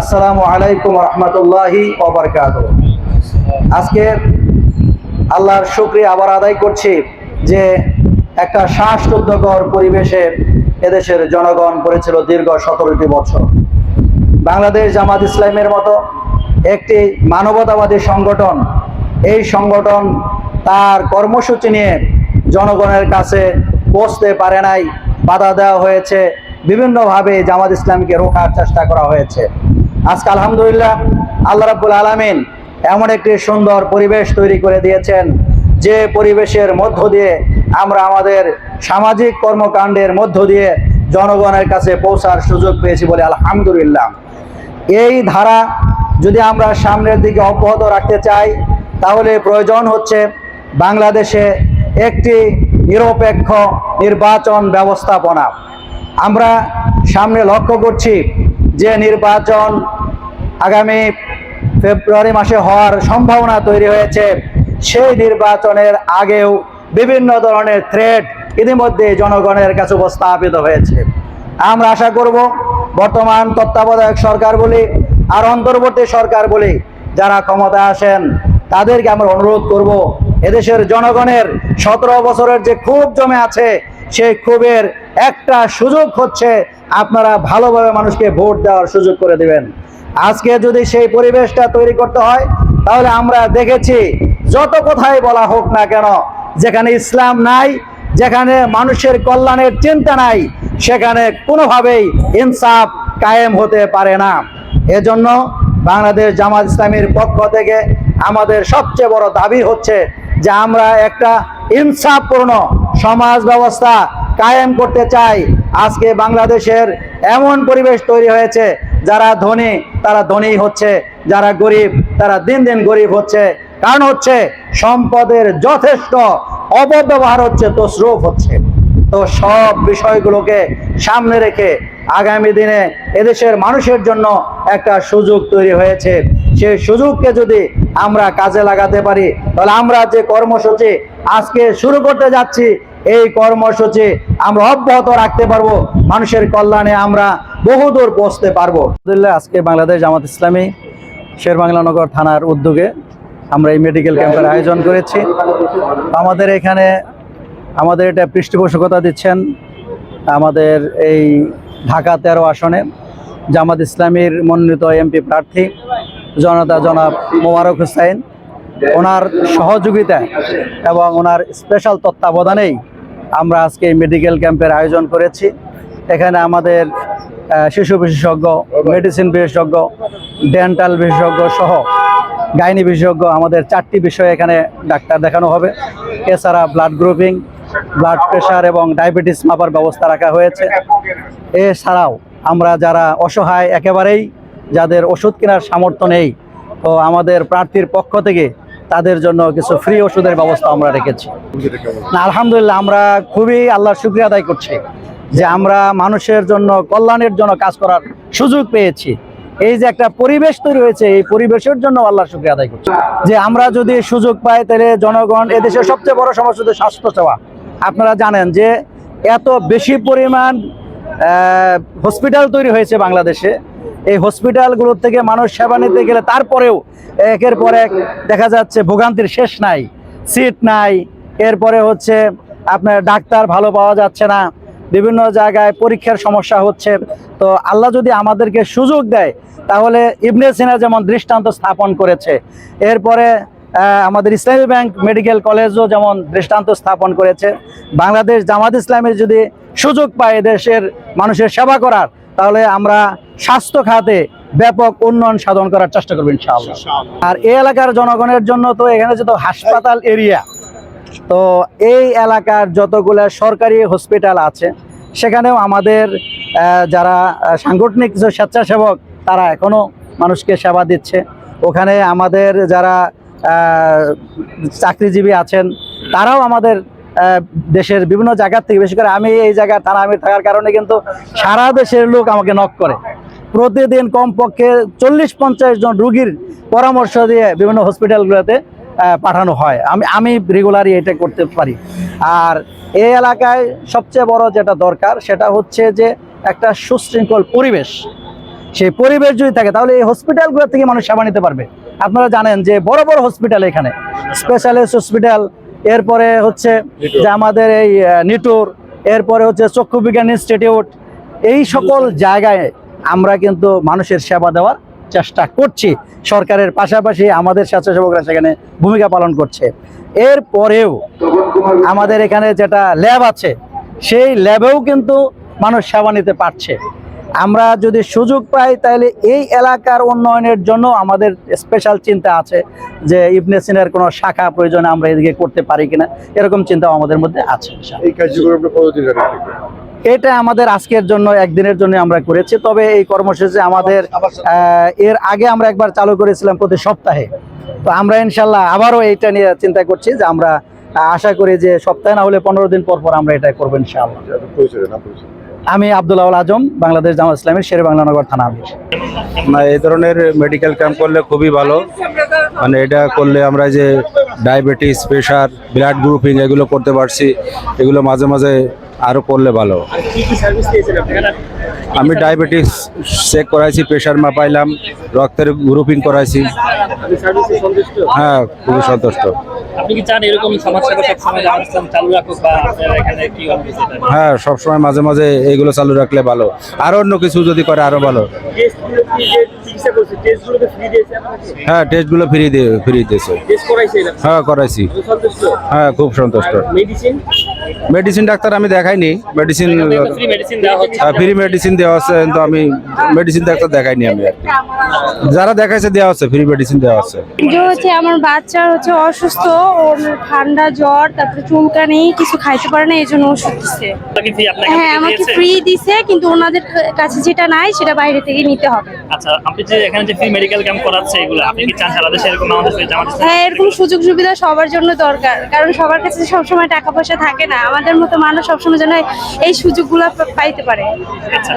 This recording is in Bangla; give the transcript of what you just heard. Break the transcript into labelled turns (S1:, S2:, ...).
S1: আসসালামু আলাইকুম রহমতুল্লাহি আজকে আল্লাহর শুক্রিয়া আবার আদায় করছি যে একটা শ্বাসরুদ্ধকর পরিবেশে এদেশের জনগণ করেছিল দীর্ঘ সতেরোটি বছর। বাংলাদেশ জামাত ইসলামের মতো একটি মানবতাবাদী সংগঠন, এই সংগঠন তার কর্মসূচি নিয়ে জনগণের কাছে পৌঁছতে পারে নাই, বাধা দেওয়া হয়েছে, বিভিন্নভাবে জামাত ইসলামকে রোখার চেষ্টা করা হয়েছে। আজকে আলহামদুলিল্লাহ আল্লাহ রাব্বুল আলামিন এমন একটি সুন্দর পরিবেশ তৈরি করে দিয়েছেন, যে পরিবেশের মধ্য দিয়ে আমরা আমাদের সামাজিক কর্মকাণ্ডের মধ্য দিয়ে জনগণের কাছে পৌঁছার সুযোগ পেয়েছি বলে আলহামদুলিল্লাহ। এই ধারা যদি আমরা সামনের দিকে অব্যাহত রাখতে চাই, তাহলে প্রয়োজন হচ্ছে বাংলাদেশে একটি নিরপেক্ষ নির্বাচন ব্যবস্থাপনা। আমরা সামনে লক্ষ্য করছি যে নির্বাচন আগামী ফেব্রুয়ারি মাসে হওয়ার সম্ভাবনা তৈরি হয়েছে। সেই নির্বাচনের আগেও বিভিন্ন ধরনের থ্রেট ইতিমধ্যে জনগণের কাছে উপস্থাপিত হয়েছে। আমরা আশা করব, বর্তমান তত্ত্বাবধায়ক সরকার বলি আর অন্তর্বর্তী সরকার বলি, যারা ক্ষমতা আসেন, তাদেরকে আমরা অনুরোধ করব, এদেশের জনগণের সতেরো বছরের যে ক্ষোভ জমে আছে, সেই ক্ষোভের একটা সুযোগ হচ্ছে আপনারা ভালোভাবে মানুষকে ভোট দেওয়ার সুযোগ করে দিবেন। আজকে যদি সেই পরিবেশটা তৈরি করতে হয়, তাহলে আমরা দেখেছি যত কথাই বলা হোক না কেন, যেখানে ইসলাম নাই, যেখানে মানুষের কল্যাণের চিন্তা নাই, সেখানে কোনোভাবেই ইনসাফ কায়েম হতে পারে না। এজন্য বাংলাদেশ জামাত ইসলামীর পক্ষ থেকে আমাদের সবচেয়ে বড় দাবি হচ্ছে যে আমরা একটা ইনসাফপূর্ণ সমাজ ব্যবস্থা কায়েম করতে চাই। আজকে বাংলাদেশের এমন পরিবেশ তৈরি হয়েছে যারা ধনী, তারা ধনী হচ্ছে। যারা গরিব, তারা দিন দিন গরিব হচ্ছে। কারণ হচ্ছে, সম্পদের যথেষ্ট, অপব্যবহার হচ্ছে, তো স্রোপ হচ্ছে। তো সব বিষয়গুলোকে সামনে রেখে আগামী দিনে এদেশের মানুষের জন্য একটা সুযোগ তৈরি হয়েছে। সেই সুযোগকে যদি আমরা কাজে লাগাতে পারি, তাহলে আমরা যে কর্মসূচি আজকে শুরু করতে যাচ্ছি, এই কর্মসূচি আমরা অব্যাহত রাখতে পারব। মানুষের কল্যাণে আমরা বহুদূর পৌঁছতে পারব। আজকে বাংলাদেশ জামাত ইসলামী শেরবাংলানগর থানার উদ্যোগে আমরা এই মেডিকেল ক্যাম্পের আয়োজন করেছি। আমাদের এখানে, আমাদের এটা পৃষ্ঠপোষকতা দিচ্ছেন আমাদের এই ঢাকা তেরো আসনে। জামাত ইসলামীর মনোনীত এমপি প্রার্থী জনতা জনাব মোবারক হুসাইন ওনার সহযোগিতায় এবং ওনার স্পেশাল তত্ত্বাবধানেই আমরা আজকে মেডিকেল ক্যাম্পের আয়োজন করেছি। এখানে আমাদের শিশু বিশেষজ্ঞ মেডিসিন বিশেষজ্ঞ ডেন্টাল বিশেষজ্ঞ সহ গাইনি বিশেষজ্ঞ আমাদের চারটি বিষয়ে এখানে ডাক্তার দেখানো হবে। এছাড়া ব্লাড গ্রুপিং ব্লাড প্রেশার এবং ডায়াবেটিস মাপার ব্যবস্থা রাখা হয়েছে। এছাড়াও আমরা যারা অসহায় একেবারেই, যাদের ওষুধ কেনার সামর্থ্য নেই, তো আমাদের প্রার্থীর পক্ষ থেকে তাদের জন্য কিছু ফ্রি ওষুধের ব্যবস্থা আমরা রেখেছি। না, আলহামদুলিল্লাহ আমরা খুবই আল্লাহর শুক্রিয়া আদায় করছি যে আমরা মানুষের জন্য, কল্যাণের জন্য কাজ করার সুযোগ পেয়েছি। এই যে একটা পরিবেশ তৈরি হয়েছে, এই পরিবেশের জন্য আল্লাহর শুক্রিয়া আদায় করছি। যে আমরা যদি সুযোগ পাই, তাহলে জনগণ, এদেশের সবচেয়ে বড় সমস্যা হচ্ছে স্বাস্থ্য সেবা। আপনারা জানেন যে এত বেশি পরিমাণ হসপিটাল তৈরি হয়েছে বাংলাদেশে। এই হসপিটালগুলোর থেকে মানুষ সেবা নিতে গেলে তারপরেও একের পর এক দেখা যাচ্ছে ভোগান্তির শেষ নাই সিট নাই। এরপরে হচ্ছে আপনার ডাক্তার ভালো পাওয়া যাচ্ছে না, বিভিন্ন জায়গায় পরীক্ষার সমস্যা হচ্ছে। তো আল্লাহ যদি আমাদেরকে সুযোগ দেয়, তাহলে ইবনে সিনা যেমন দৃষ্টান্ত স্থাপন করেছে, এরপরে আমাদের ইসলামী ব্যাংক মেডিকেল কলেজও যেমন দৃষ্টান্ত স্থাপন করেছে। বাংলাদেশ জামাত ইসলামের যদি সুযোগ পায় দেশের মানুষের সেবা করার তাহলে আমরা স্বাস্থ্য খাতে ব্যাপক উন্নয়ন সাধন করার চেষ্টা করব ইনশাআল্লাহ। আর এই এলাকার জনগণের জন্য তো এখানে যেহেতু হাসপাতাল এরিয়া তো এই এলাকার যতগুলো সরকারি হসপিটাল আছে সেখানেও আমাদের যারা সাংগঠনিক স্বেচ্ছাসেবক তারা এখনও মানুষকে সেবা দিচ্ছে। ওখানে আমাদের যারা চাকরিজীবী আছেন তারাও আমাদের দেশের বিভিন্ন জায়গার থেকে বেশি করে আমি এই জায়গায় থানা আমি থাকার কারণে কিন্তু সারা দেশের লোক আমাকে নক করে। প্রতিদিন কমপক্ষে চল্লিশ পঞ্চাশ জন রুগীর পরামর্শ দিয়ে বিভিন্ন হসপিটালগুলোতে পাঠানো হয়। আমি আমি রেগুলারই এটা করতে পারি। আর এই এলাকায় সবচেয়ে বড় যেটা দরকার, সেটা হচ্ছে যে একটা সুশৃঙ্খল পরিবেশ। সেই পরিবেশ যদি থাকে, তাহলে এই হসপিটালগুলো থেকে মানুষ সেবা নিতে পারবে। আপনারা জানেন যে বড় বড় হসপিটাল এখানে স্পেশালিস্ট হসপিটাল এরপরে হচ্ছে যে আমাদের এই নিটোর এরপরে হচ্ছে চক্ষু বিজ্ঞান ইনস্টিটিউট এই সকল জায়গায় আমরা কিন্তু মানুষের সেবা দেওয়ার চেষ্টা করছি। সরকারের পাশাপাশি আমাদের স্বেচ্ছাসেবকরা সেখানে ভূমিকা পালন করছে। এরপরেও আমাদের এখানে যেটা ল্যাব আছে সেই ল্যাবেও কিন্তু মানুষ সেবা নিতে পারছে। আমরা যদি সুযোগ পাই তাহলে এই এলাকার উন্নয়নের জন্য আমাদের স্পেশাল চিন্তা আছে যে ইবনে সিনার কোনো শাখা প্রয়োজনে আমরা এদিকে করতে পারি কিনা। এরকম চিন্তাও আমাদের মধ্যে আছে
S2: এই কার্যক্রম কতদিন
S1: এটা আমাদের আজকের জন্য একদিনের জন্য আমরা করেছি তবে এই কর্মসূচি আমাদের এর আগে আমরা একবার চালু করেছিলাম প্রতি সপ্তাহে। তো আমরা ইনশাল্লাহ আবারও এইটা নিয়ে চিন্তা করছি যে আমরা আশা করি যে সপ্তাহে না হলে পনেরো দিন পর পর আমরা এটা করব ইনশাআল্লাহ। আমি আব্দুল্লাহ আজম, বাংলাদেশ জামাত ইসলামের শের বাংলানগর থানা
S3: না, এই ধরনের মেডিকেল ক্যাম্প করলে খুবই ভালো। মানে এটা করলে আমরা যে ডায়াবেটিস প্রেশার ব্লাড গ্রুপিং এগুলো করতে পারছি, এগুলো মাঝে মাঝে আরও করলে ভালো। আমি ডায়াবেটিস চেক করাইছি প্রেশার মাপাইলাম, রক্তের গ্রুপিং করাইছি। হ্যাঁ খুবই সন্তুষ্ট।
S4: আপনি কি চান এরকম সবসময় চালু রাখুক বা আপনারা এখানে কি
S3: হ্যাঁ সবসময় মাঝে মাঝে এগুলো চালু রাখলে ভালো। আর অন্য কিছু যদি করে আরও ভালো। হ্যাঁ টেস্টগুলো ফ্রি দিয়ে ফ্রি দিয়েছে।
S4: টেস্ট করাইছে এটা?
S3: হ্যাঁ করাইছি। হ্যাঁ খুব সন্তুষ্ট।
S4: মেডিসিন
S3: মেডিসিন ডাক্তার আমি দেখাইনি। মেডিসিন
S4: ফ্রি মেডিসিন দেওয়া
S3: আছে কিন্তু আমি মেডিসিন ডাক্তার দেখাইনি আমি যারা দেখাইছে দেওয়া আছে ফ্রি মেডিসিন দেওয়া আছে।
S5: যে হচ্ছে আমার বাচ্চা হচ্ছে অসুস্থ ওর ঠান্ডা জ্বর তারপরে চুলকানি কিছু খাইতে পারে না এই জন্য ওষুধ দিচ্ছে হ্যাঁ আমাকে ফ্রি দিছে কিন্তু ওনাদের কাছে যেটা নাই সেটা বাইরে থেকে নিতে হবে।
S4: আচ্ছা আপনি যে এখানে যে ফ্রি মেডিকেল ক্যাম্প করাচ্ছে এগুলো আপনি কি চান সারা দেশে এরকম আমাদের জামাতে
S5: হ্যাঁ এরকম সুযোগ সুবিধা সবার জন্য দরকার। কারণ সবার কাছে সবসময় টাকা পয়সা থাকে না। আমাদের মতো মানুষ সবসময় যেন এই সুযোগগুলো পাইতে পারে।
S4: আচ্ছা